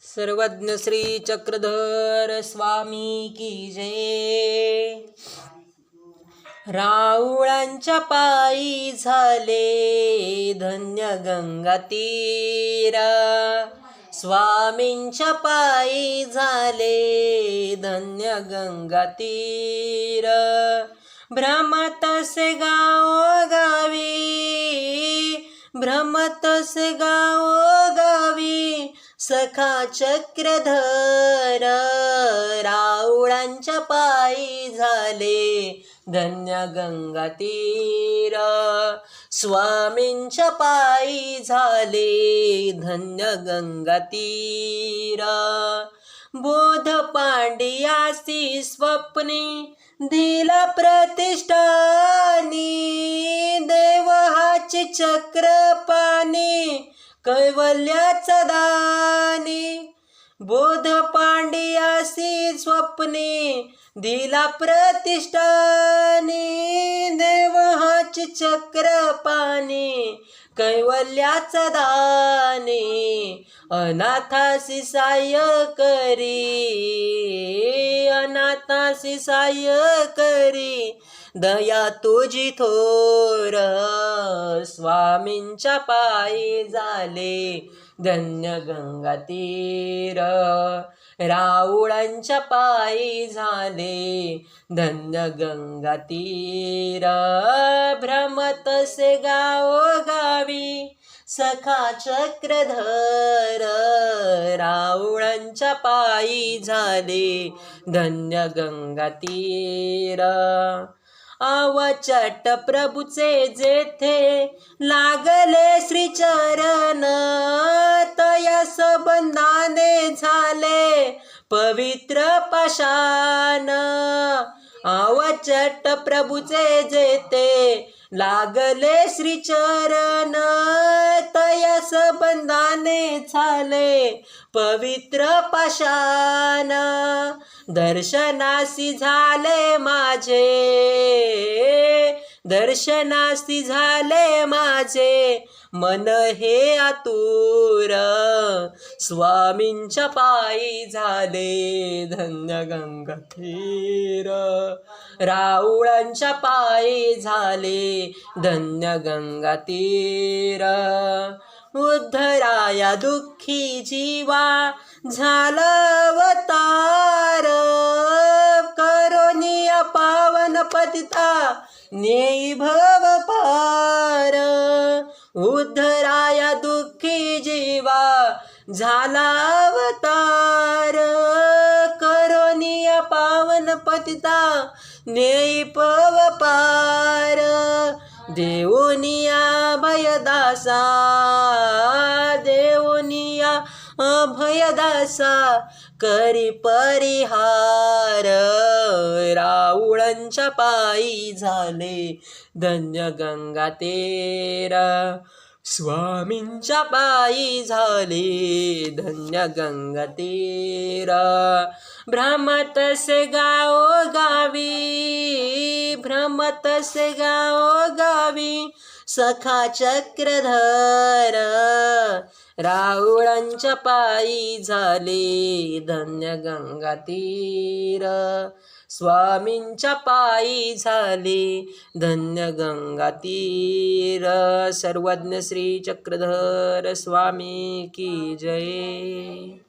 सर्वज्ञ श्री चक्रधर स्वामी की जय. राऊळांच्या पायी झाले धन्य गंगा तीरा. स्वामींच्या पायी झाले धन्य गंगा तीर. भ्रमतसे गाव गावी भ्रमतसे गाव सखा चक्रधर राऊळांच्या पायी झाले धन्य गंगा तीर. स्वामींच्या पायी झाले धन्य गंगा तीर. बोध पांडियासी स्वप्ने दिला प्रतिष्ठा कैवल्याचा दानी. बोध पांडियासी स्वप्ने दिला प्रतिष्ठानी. देवहाच चक्र पाने कैवल्याच दाने. अनाथासी साय करी अनाथासी साय करी. दया तुझी थोर स्वामींच्या पायी झाले. धन्य गंगा तीर राऊळांच्या पायी झाले. धन्य गंगा तीर भ्रमतसे गावोगावी. सखा चक्रधर राऊळांच्या पायी झाले. धन्य गंगा तीर अवचट प्रभूचे जेथे लागले श्रीचरण तया बंधाने झाले पवित्र पाषाण. अवचट प्रभूचे जेथे लागले श्रीचरण तया बंधाने झाले पवित्र पाषाण. दर्शनासी झाले माझे. दर्शनासी झाले माझे. मन हे आतुर. स्वामींच्या पायी झाले धन्य गंगा तीर. राऊळांच्या पायी झाले धन्य गंगा तीर. उद्धराया दुःखी जीवा झाला अवतार करोनिया पावन पतिता नेई भव पार. उद्धराया दुःखी जीवा झाला अवतार करोनिया पावन पतिता नेई पव पार. देऊनिया भयदासा यदासा करी परिहार. राऊळांच्या पायी झाले धन्य गंगा तेरा. स्वामींच्या पायी झाले धन्य गंगा तीरा. भ्रमतसे गाओ गावी भ्रमतसे गाव गावी सखा चक्रधर. राऊळांच्या पायी झाले धन्य गंगा तीर. स्वामींच्या पायी झाले धन्य गंगा तीर. सर्वज्ञ श्री चक्रधर स्वामी की जय.